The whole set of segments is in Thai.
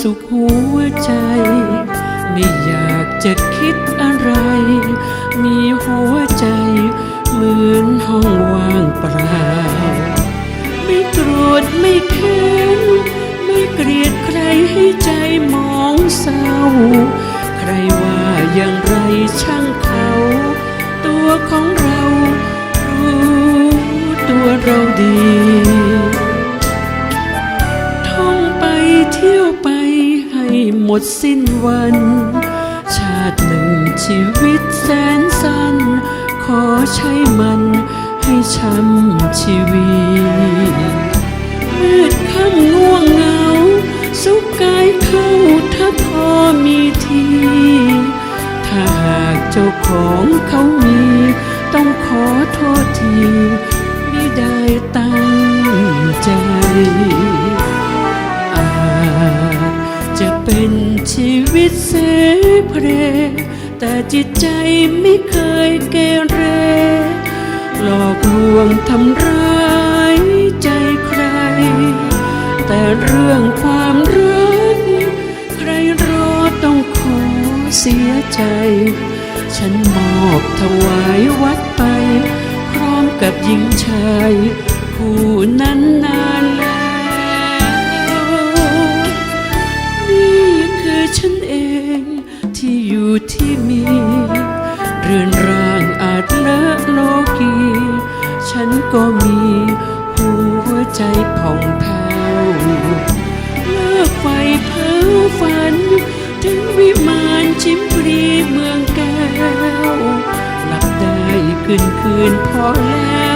สุขหัวใจ ไม่อยากจะคิดอะไร มีหัวใจเหมือนห้องว่างเปล่า ไม่โกรธไม่เค้นไม่เกลียดใครให้ใจมองเศร้า ใครว่าอย่างไรช่างเขา ตัวของเรา รู้ตัวเราดี ดสิ้นวัน ชาติหนึ่งชีวิตแสนสั้น ขอใช้มันให้ช้ำชีวิตมืดค่ำง่วงเหงา สุขกายเข้าถ้าพอมีที ถ้าหากเจ้าของเขามี ต้องขอโทษที เป็นชีวิตเสเพรแต่จิตใจไม่เคยเกเร หลอกลวงทำร้ายใจใคร แต่เรื่องความรัก ใครรอต้องขอเสียใจ ฉันมอบถวายวัดไป พร้อมกับหญิงชายผู้นั้นนา ที่ที่มี เรือนร่างอาจเลอะโลกี ฉันก็มีหัวใจผ่องแผ้วเลิกไฟเพ้อฝัน ถึงวิมานชิมปรีเมืองแก้ว หลับได้คืนคืนพอแล้ว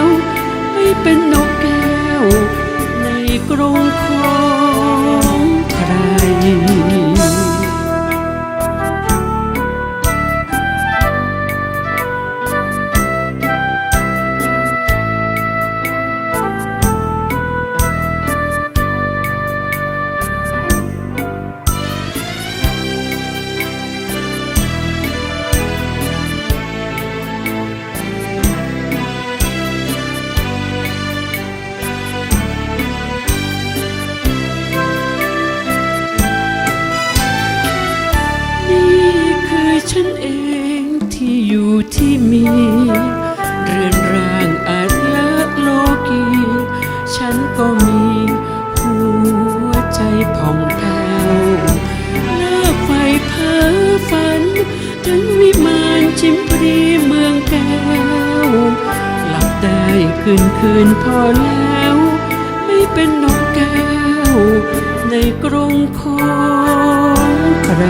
ฉันเองที่อยู่ที่มี เรือนร่างอาจเลอะโลกี ฉันก็มีหัวใจผ่องแผ้วเลิกไฟเพ้อฝัน ถึงวิมานชิมปรีเมืองแก้ว หลับได้คืนคืนพอแล้ว ไม่เป็นนกแก้ว ในกรงของใคร